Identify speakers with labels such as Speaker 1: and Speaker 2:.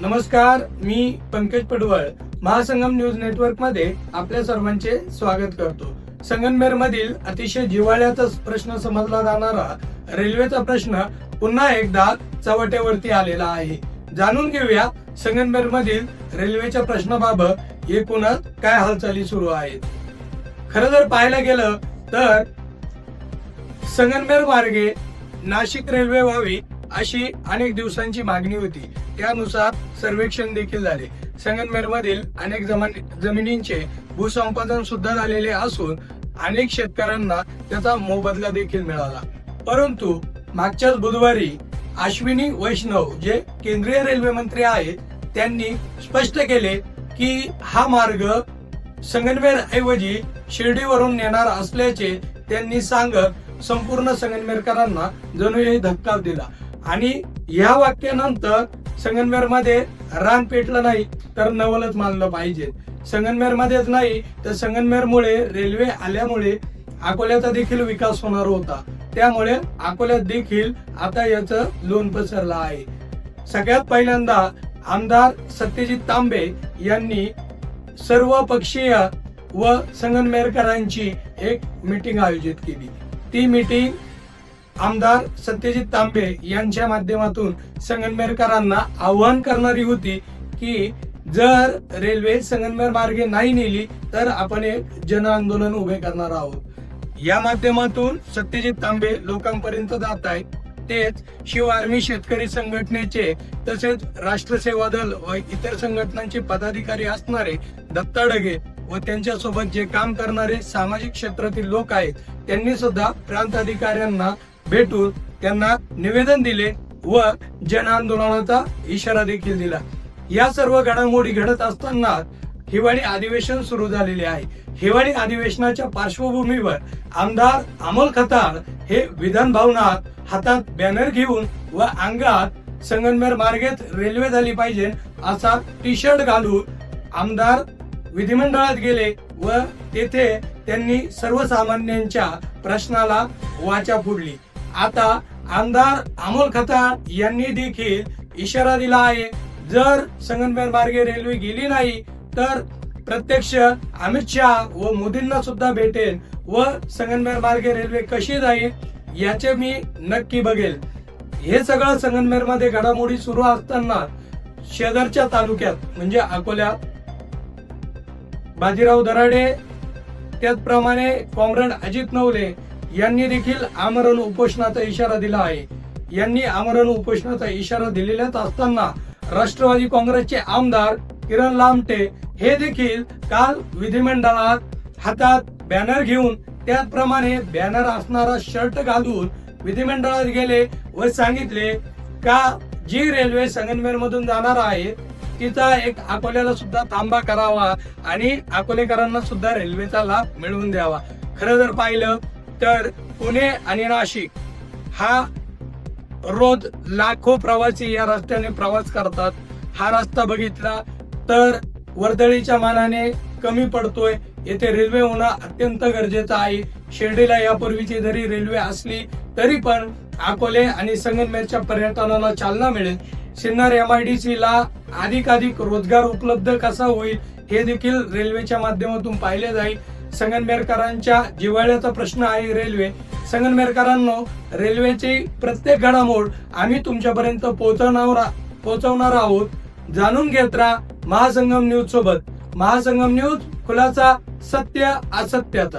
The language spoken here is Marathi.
Speaker 1: नमस्कार मी पंकज पडवळ. महासंगम न्यूज नेटवर्कमध्ये आपल्या सर्वांचे स्वागत करतो. संगमनेर मधील अतिशय जिव्हाळ्याचा प्रश्न समजला जाणारा रेल्वेचा प्रश्न पुन्हा एकदा चवटेवरती आलेला आहे. जाणून घेऊया संगमनेर मधील रेल्वेच्या प्रश्नाबाबत एकूणच काय हालचाली सुरू आहेत. खरं जर पाहायला गेलं तर संगमनेर मार्गे नाशिक रेल्वे व्हावी अशी अनेक दिवसांची मागणी होती. त्यानुसार सर्वेक्षण देखील झाले. संगमनेर मधील अनेक जमिनींचे भूसंपादन सुद्धा झालेले असून अनेक शेतकऱ्यांना त्याचा मोबदला देखील मिळाला. परंतु मागच्याच बुधवारी अश्विनी वैष्णव जे केंद्रीय रेल्वे मंत्री आहेत त्यांनी स्पष्ट केले की हा मार्ग संगनमेर ऐवजी शिर्डीवरून नेणार असल्याचे त्यांनी सांगत संपूर्ण संगनमेरकरांना जणू हे धक्का दिला. आणि या वाक्यानंतर संगनमेरमध्ये रान पेटलं नाही तर नवलच मानलं पाहिजे. संगनमेर मध्येच नाही तर संगनमेरमुळे रेल्वे आल्यामुळे अकोल्याचा देखील विकास होणार होता. त्यामुळे अकोल्यात देखील आता याचं लोन पसरलं आहे. सगळ्यात पहिल्यांदा आमदार सत्यजित तांबे यांनी सर्व पक्षीय व संगनमेरकरांची एक मीटिंग आयोजित केली. ती मीटिंग आमदार सत्यजित तांबे यांच्या माध्यमातून संगमनेरकरांना आवाहन करणारी होती की जर रेल्वे संगमनेर मार्गे नाही नेली तर आपण एक जन आंदोलन उभे करणार आहोत. या माध्यमातून सत्यजित तांबे लोकांपर्यंत जात आहेत. तेच शिव आर्मी शेतकरी संघटनेचे तसेच राष्ट्र सेवा दल व इतर संघटनांचे पदाधिकारी असणारे दत्ता डगे व त्यांच्यासोबत जे काम करणारे सामाजिक क्षेत्रातील लोक आहेत त्यांनी सुद्धा प्रांत अधिकाऱ्यांना भेटून त्यांना निवेदन दिले व जन आंदोलनाचा इशारा देखील दिला. या सर्व घडामोडी घडत असताना हिवाळी अधिवेशन सुरू झालेले आहे. हिवाळी अधिवेशनाच्या पार्श्वभूमीवर आमदार अमोल खताळ हे विधान भवनात हातात बॅनर घेऊन व अंगात संगमनेर मार्गेत रेल्वे झाली पाहिजे असा टी शर्ट घालून आमदार विधिमंडळात गेले व तेथे त्यांनी सर्वसामान्यांच्या प्रश्नाला वाचा फोडली. आता आमदार अमोल खताळ यांनी देखील इशारा दिला आहे. जर संगमनेर मार्गे रेल्वे गेली नाही तर प्रत्यक्ष अमित शहा व मोदींना सुद्धा भेटेल व संगमनेर मार्गे रेल्वे कशी जाईल याचे मी नक्की बघेल. हे सगळं संगमनेरमध्ये घडामोडी सुरू असताना शेजारच्या तालुक्यात म्हणजे अकोल्यात. बाजीराव दराडे त्याचप्रमाणे कॉम्रेड अजित नवले यांनी देखील आमरण उपोषणाचा इशारा दिला आहे. यांनी आमरण उपोषणाचा इशारा दिलेलाच असताना राष्ट्रवादी काँग्रेसचे आमदार किरण लामटे हे देखील काल विधिमंडळात हातात बॅनर घेऊन त्याचप्रमाणे बॅनर असणारा शर्ट घालून विधिमंडळात गेले व सांगितले का जी रेल्वे संगनमेर मधून जाणार आहे तिचा एक अकोल्याला सुद्धा थांबा करावा आणि अकोलेकरांना सुद्धा रेल्वेचा लाभ मिळवून द्यावा. खरं जर पाहिलं तर पुणे आणि नाशिक हा रोज लाखो प्रवासी या रस्त्याने प्रवास करतात. हा रस्ता बघितला तर वर्दळीच्या मानाने कमी पडतोय. येथे रेल्वे होणं अत्यंत गरजेचं आहे. शिर्डीला यापूर्वीची जरी रेल्वे असली तरी पण अकोले आणि संगमनेरच्या पर्यटनाला चालना मिळेल. सिन्नर सी ला अधिकाधिक रोजगार उपलब्ध कसा होईल हे देखील रेल्वेच्या माध्यमातून पाहिले जाईल. संगनमेरकरांच्या जिव्हाळ्याचा प्रश्न आहे रेल्वे. संगनमेरकरांनो रेल्वेची प्रत्येक घडामोड आम्ही तुमच्यापर्यंत पोहोचवणार पोहोचवणार आहोत. जाणून घेत राहा महासंगम न्यूज सोबत महासंगम न्यूज खुलासा सत्य असत्याचा